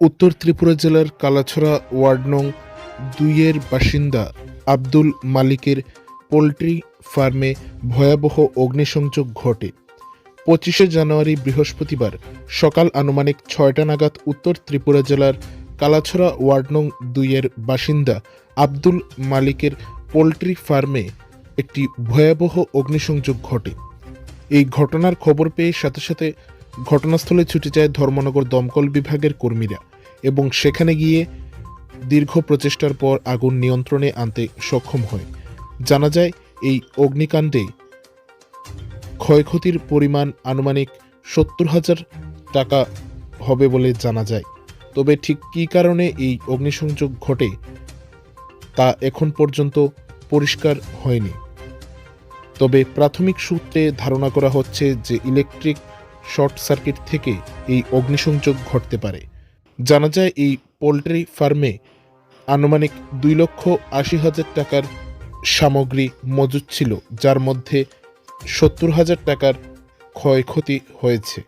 উত্তর ত্রিপুরা জেলার কালাছড়া ওয়ার্ড নং দুইয়ের বাসিন্দা আব্দুল মালিকের পোলট্রি ফার্মে ভয়াবহ অগ্নিসংযোগ ঘটে। পঁচিশে জানুয়ারি বৃহস্পতিবার সকাল আনুমানিক ছয়টা নাগাদ উত্তর ত্রিপুরা জেলার কালাছড়া ওয়ার্ড নং দুইয়ের বাসিন্দা আব্দুল মালিকের পোলট্রি ফার্মে একটি ভয়াবহ অগ্নিসংযোগ ঘটে। এই ঘটনার খবর পেয়ে সাথে সাথে ঘটনাস্থলে ছুটে যায় ধর্মনগর দমকল বিভাগের কর্মীরা। এবং সেখানে গিয়ে দীর্ঘ প্রচেষ্টার পর আগুন নিয়ন্ত্রণে আনতে সক্ষম হয়। জানা যায়, এই অগ্নিকাণ্ডে ক্ষয়ক্ষতির পরিমাণ আনুমানিক সত্তর হাজার টাকা হবে বলে জানা যায়। তবে ঠিক কী কারণে এই অগ্নিসংযোগ ঘটে, তা এখন পর্যন্ত পরিষ্কার হয়নি। তবে প্রাথমিক সূত্রে ধারণা করা হচ্ছে যে ইলেকট্রিক শর্ট সার্কিট থেকে এই অগ্নিসংযোগ ঘটতে পারে। জানা যায়, এই পোলট্রি ফার্মে আনুমানিক দুই লক্ষ আশি হাজার টাকার সামগ্রী মজুত ছিল, যার মধ্যে সত্তর হাজার টাকার ক্ষয়ক্ষতি হয়েছে।